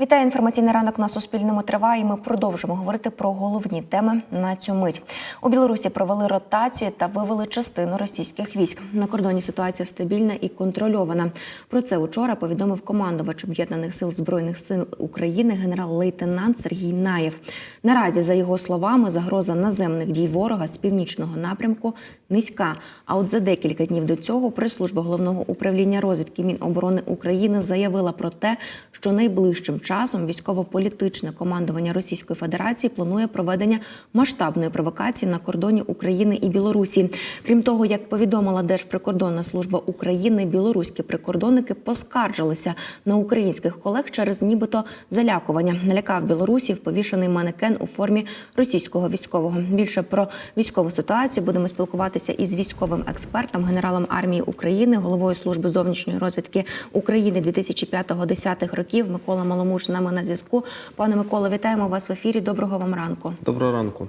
Вітаю інформаційний ранок на Суспільному триває. Ми продовжимо говорити про головні теми на цю мить. У Білорусі провели ротацію та вивели частину російських військ. На кордоні ситуація стабільна і контрольована. Про це учора повідомив командувач об'єднаних сил збройних сил України генерал-лейтенант Сергій Наєв. Наразі, за його словами, загроза наземних дій ворога з північного напрямку низька. А от за декілька днів до цього прес-служба головного управління розвідки Міноборони України заявила про те, що найближчим часом військово-політичне командування Російської Федерації планує проведення масштабної провокації на кордоні України і Білорусі. Крім того, як повідомила Держприкордонна служба України, білоруські прикордонники поскаржилися на українських колег через нібито залякування. Налякав білорусів повішений манекен у формі російського військового. Більше про військову ситуацію будемо спілкуватися із військовим експертом, генералом армії України, головою служби зовнішньої розвідки України 2005-10 років. Микола Маломуш з нами на зв'язку. Пане Миколо, вітаємо вас в ефірі. Доброго вам ранку. Доброго ранку.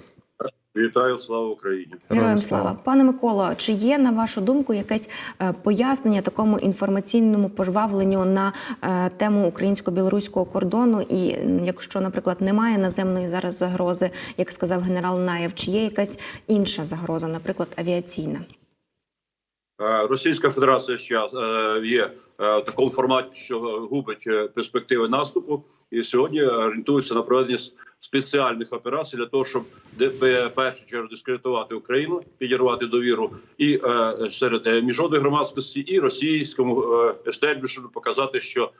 Вітаю, слава Україні! Героям слава, пане Миколо. Чи є на вашу думку якесь е, пояснення такому інформаційному пожвавленню на е, тему українсько-білоруського кордону? І якщо, наприклад, немає наземної зараз загрози, як сказав генерал Наєв, чи є якась інша загроза, наприклад, авіаційна? Е, Російська Федерація ще є е, в такому форматі, що губить е, перспективи наступу, і сьогодні орієнтується на проведення спеціальних операцій для того, щоб першу чергу дискредитувати Україну, підірвати довіру і серед міжнародної громадськості, і російському естельбішу показати, що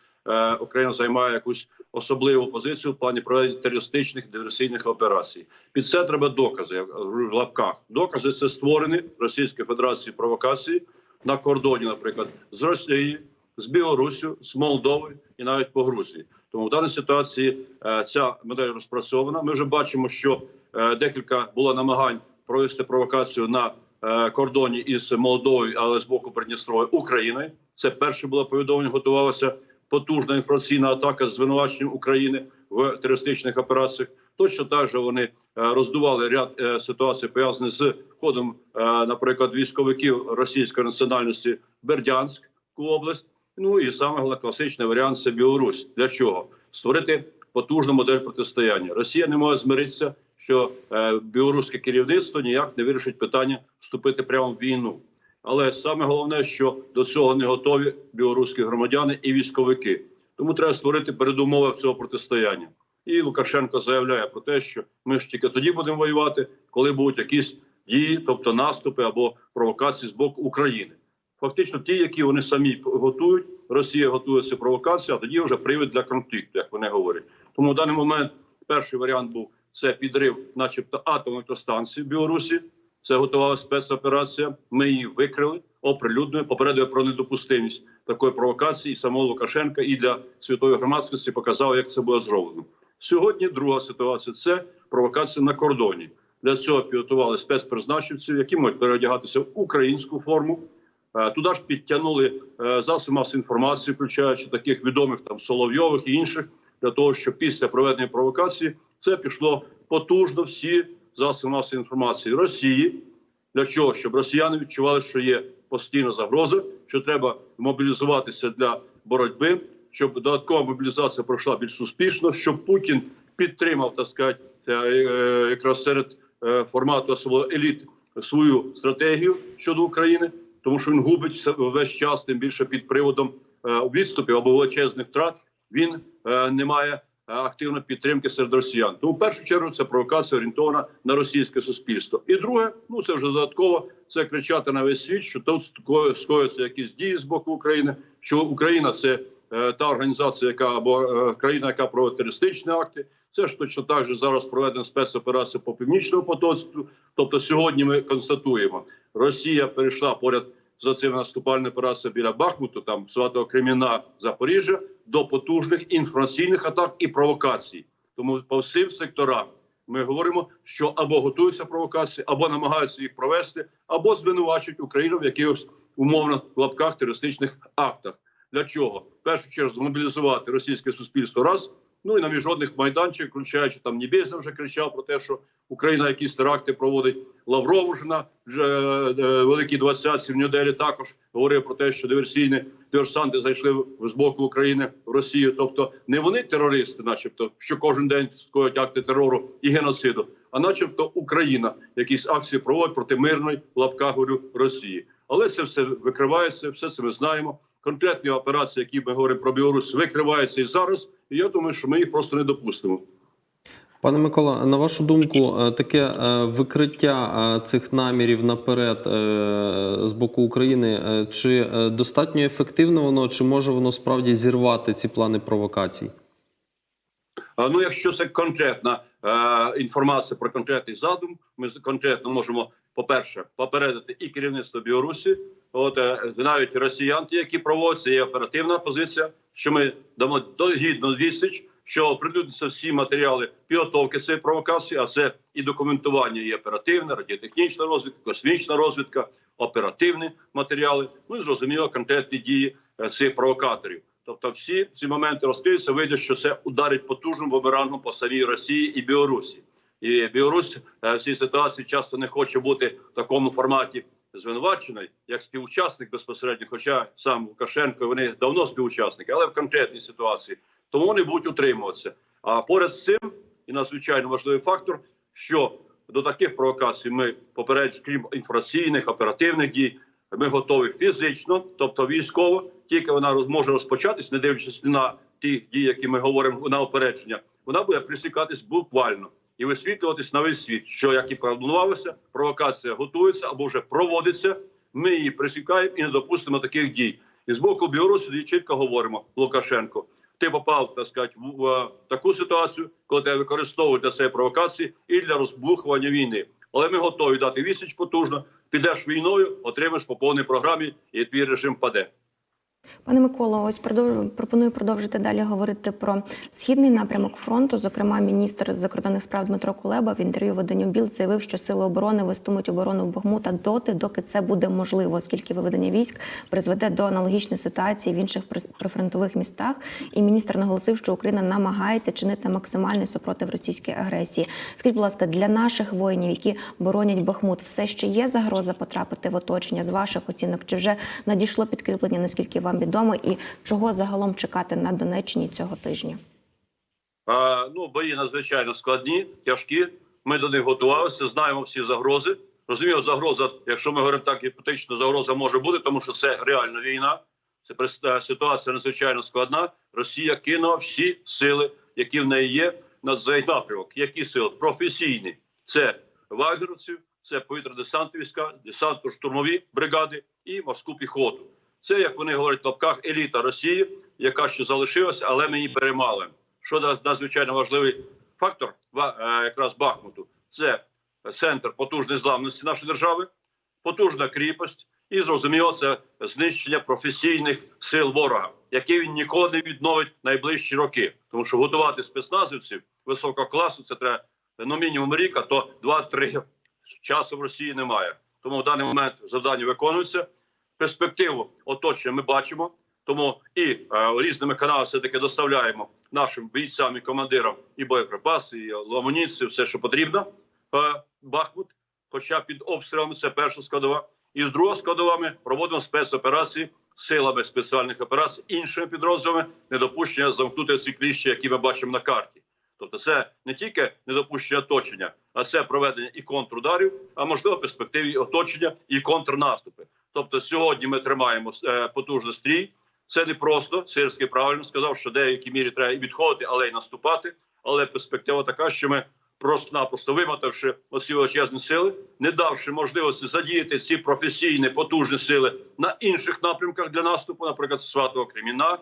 Україна займає якусь особливу позицію в плані проведення терористичних диверсійних операцій. Під це треба докази в лапках. Докази це створені Російською Федерацією провокації на кордоні, наприклад, з Росією, з Білоруссю, з Молдовою і навіть по Грузії. Тому в даній ситуації е, ця модель розпрацьована. Ми вже бачимо, що е, декілька було намагань провести провокацію на е, кордоні із Молдовою, але з боку Придністров'я України. Це перше було повідомлення. Готувалася потужна інформаційна атака з звинуваченням України в терористичних операціях. Точно так же вони е, роздували ряд е, ситуацій пов'язаних з входом, е, наприклад, військовиків російської національності в Бердянську область. Ну і саме класичний варіант це Білорусь. Для чого створити потужну модель протистояння? Росія не може змиритися, що білоруське керівництво ніяк не вирішить питання вступити прямо в війну. Але саме головне, що до цього не готові білоруські громадяни і військовики. Тому треба створити передумови цього протистояння. І Лукашенко заявляє про те, що ми ж тільки тоді будемо воювати, коли будуть якісь дії, тобто наступи або провокації з боку України. Фактично, ті, які вони самі готують, Росія готує цю провокацію, а тоді вже привід для конфлікту, як вони говорять. Тому в даний момент перший варіант був це підрив, начебто, атомної електростанції в Білорусі. Це готувала спецоперація. Ми її викрили, оприлюднили, попередили про недопустимість такої провокації і самого Лукашенка, і для світової громадськості показав, як це було зроблено. Сьогодні друга ситуація це провокація на кордоні. Для цього підготували спецпризначенців, які можуть переодягатися в українську форму. Е, Туди ж підтягнули е, засоби масової інформації, включаючи таких відомих там Соловйових і інших, для того, щоб після проведення провокації це пішло потужно всі засоби масової інформації Росії. Для чого? Щоб росіяни відчували, що є постійна загроза, що треба мобілізуватися для боротьби, щоб додаткова мобілізація пройшла більш успішно, щоб Путін підтримав так сказати, е, е, якраз серед е, формату особливо еліт свою стратегію щодо України, тому що він губить весь час, тим більше під приводом відступів або величезних втрат. Він не має активної підтримки серед росіян. Тому в першу чергу це провокація орієнтована на російське суспільство. І друге, ну це вже додатково, це кричати на весь світ, що тут ско- скоюються якісь дії з боку України, що Україна це е, та організація, яка або е, країна, яка проводить терористичні акти. Це ж точно так же зараз проведена спецоперація по північному потоцтву. Тобто, сьогодні ми констатуємо, Росія перейшла поряд за цим наступальна операція біля Бахмуту, там Святого Креміна, Запоріжжя, до потужних інформаційних атак і провокацій. Тому по всім секторам ми говоримо, що або готуються провокації, або намагаються їх провести, або звинувачують Україну в якихось умовно в лапках терористичних актах. Для чого? В першу чергу змобілізувати російське суспільство раз Ну і на міжнародних майданчиках, включаючи там Небесний вже кричав про те, що Україна якісь теракти проводить. Лавров вже на вже, е, великій двадцятці в Нью-Делі також говорив про те, що диверсійні диверсанти зайшли з боку України в Росію. Тобто не вони терористи, начебто, що кожен день скоють акти терору і геноциду, а начебто Україна якісь акції проводить проти мирної в лапках говорю Росії. Але це все викривається, все це ми знаємо. Конкретні операції, які ми говоримо про Білорусь, викриваються і зараз. І я думаю, що ми їх просто не допустимо. Пане Микола, на вашу думку, е, таке е, викриття е, цих намірів наперед з боку України, чи достатньо ефективно воно, чи може воно справді зірвати ці плани провокацій? А, Ну, якщо це конкретна е, інформація про конкретний задум, ми конкретно можемо, по-перше, попередити і керівництво Білорусі, от е, навіть росіян, які проводяться, є оперативна позиція, що ми дамо догідну відсіч, що оприлюднюються всі матеріали підготовки цієї провокації, а це і документування, і оперативна, радіотехнічна розвідка, космічна розвідка, оперативні матеріали. Ну і зрозуміло конкретні дії е, цих провокаторів. Тобто, всі ці моменти розкриються, вийде, що це ударить потужним бумерангом по самій Росії і Білорусі. І Білорусь е, в цій ситуації часто не хоче бути в такому форматі звинувачений як співучасник безпосередньо, хоча сам Лукашенко вони давно співучасники, але в конкретній ситуації. Тому вони будуть утримуватися. А поряд з цим і надзвичайно важливий фактор, що до таких провокацій ми попередж, крім інформаційних оперативних дій, ми готові фізично, тобто військово, тільки вона може розпочатись, не дивлячись на ті дії, які ми говоримо на опередження, вона буде присікатись буквально і висвітлюватись на весь світ, що як і планувалося, провокація готується або вже проводиться. Ми її присікаємо і не допустимо таких дій. І з боку Білорусі чітко говоримо Лукашенко. Ти попав, так сказати, в, в таку ситуацію, коли тебе використовують для цієї провокації і для розбухування війни. Але ми готові дати відсіч потужно. Підеш війною, отримаєш по повній програмі, і твій режим паде. Пане Миколо, ось пропоную продовжити далі говорити про східний напрямок фронту. Зокрема, міністр закордонних справ Дмитро Кулеба в інтерв'ю виданню Білд заявив, що сили оборони вестимуть оборону Бахмута доти, доки це буде можливо, оскільки виведення військ призведе до аналогічної ситуації в інших прифронтових містах. І міністр наголосив, що Україна намагається чинити максимальний супротив російській агресії. Скажіть, будь ласка, для наших воїнів, які боронять Бахмут, все ще є загроза потрапити в оточення з ваших оцінок? Чи вже надійшло підкріплення? Наскільки вам відомо, і чого загалом чекати на Донеччині цього тижня? А, ну, бої надзвичайно складні, тяжкі. Ми до них готувалися, знаємо всі загрози. Розумію, загроза, якщо ми говоримо так гіпотетично, загроза може бути, тому що це реальна війна. Це е, ситуація надзвичайно складна. Росія кинула всі сили, які в неї є, на цей напрямок. Які сили? Професійні. Це вагнерівців, це повітря-десантні війська, десантно-штурмові бригади і морську піхоту. Це, як вони говорять в лапках, еліта Росії, яка ще залишилася, але її перемали. Що на- надзвичайно важливий фактор е, якраз Бахмуту, це центр потужної зламності нашої держави, потужна кріпость, і зрозуміло, це знищення професійних сил ворога, які він ніколи не відновить найближчі роки. Тому що готувати спецназівців високого класу це треба ну мінімум рік, а то 2-3 часу в Росії немає. Тому в даний момент завдання виконується. Перспективу оточення ми бачимо. Тому і е, різними каналами все таки доставляємо нашим бійцям і командирам і боєприпаси, і амуніцію, все, що потрібно. Е, Бахмут, хоча під обстрілами це перша складова. І з другого складова ми проводимо спецоперації силами спеціальних операцій, іншими підрозділами недопущення замкнути ці кліщі, які ми бачимо на карті. Тобто, це не тільки недопущення оточення, а це проведення і контрударів, а можливо в перспективі оточення і контрнаступи. Тобто, сьогодні ми тримаємо е, потужний стрій. Це не просто Сирський правильно сказав, що в деякій мірі треба і відходити, але й наступати. Але перспектива така, що ми просто-напросто вимотавши оці величезні сили, не давши можливості задіяти ці професійні потужні сили на інших напрямках для наступу, наприклад, Сватого Креміна,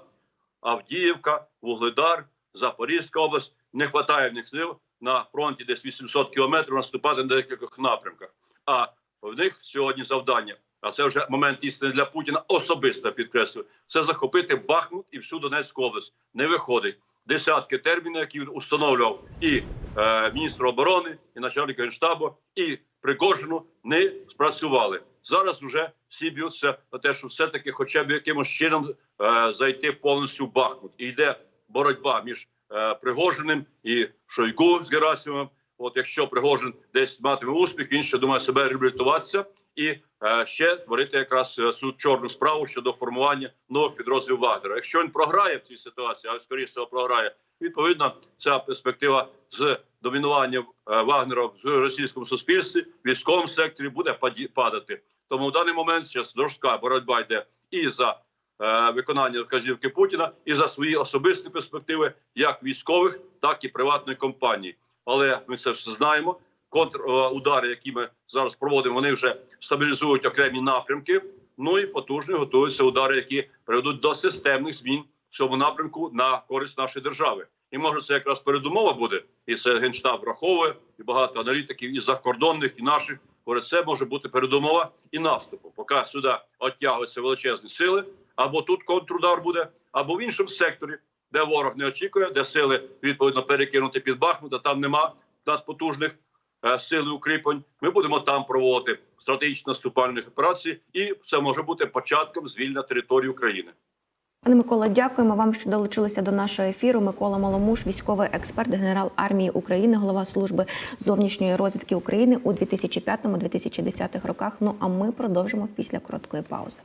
Авдіївка, Вугледар, Запорізька область. Не вистачає в них сил на фронті десь 800 кілометрів наступати на декількох напрямках. А в них сьогодні завдання. А це вже момент істини для Путіна особисто підкреслюю. Це захопити Бахмут і всю Донецьку область. Не виходить. Десятки термінів, які він установлював і е, міністр оборони, і начальник генштабу, і Пригожину не спрацювали. Зараз вже всі б'ються на те, що все таки, хоча б якимось чином е, зайти повністю в Бахмут. І йде боротьба між е, Пригожиним і Шойгу з Герасимом. От якщо Пригожин десь матиме успіх, він ще думає себе реабілітуватися і е, ще творити якраз е, цю чорну справу щодо формування нових підрозділів Вагнера. Якщо він програє в цій ситуації, а скоріше програє, відповідно, ця перспектива з домінуванням е, Вагнера в російському суспільстві, в військовому секторі буде падати. Тому в даний момент зараз жорстка боротьба йде і за е, виконання вказівки Путіна, і за свої особисті перспективи, як військових, так і приватної компанії. Але ми це все знаємо. Контрудари, які ми зараз проводимо, вони вже стабілізують окремі напрямки. Ну і потужні готуються удари, які приведуть до системних змін в цьому напрямку на користь нашої держави. І може це якраз передумова буде, і це генштаб враховує, і багато аналітиків, і закордонних, і наших. Говорить, це може бути передумова і наступу. Поки сюди оттягуються величезні сили, або тут контрудар буде, або в іншому секторі, де ворог не очікує, де сили відповідно перекинути під Бахмут, а там нема надпотужних е, сил і укріплень. Ми будемо там проводити стратегічні наступальні операції, і це може бути початком звільнення території України. Пане Микола, дякуємо вам, що долучилися до нашого ефіру. Микола Маломуш, військовий експерт, генерал армії України, голова служби зовнішньої розвідки України у 2005-2010 роках. Ну а ми продовжимо після короткої паузи.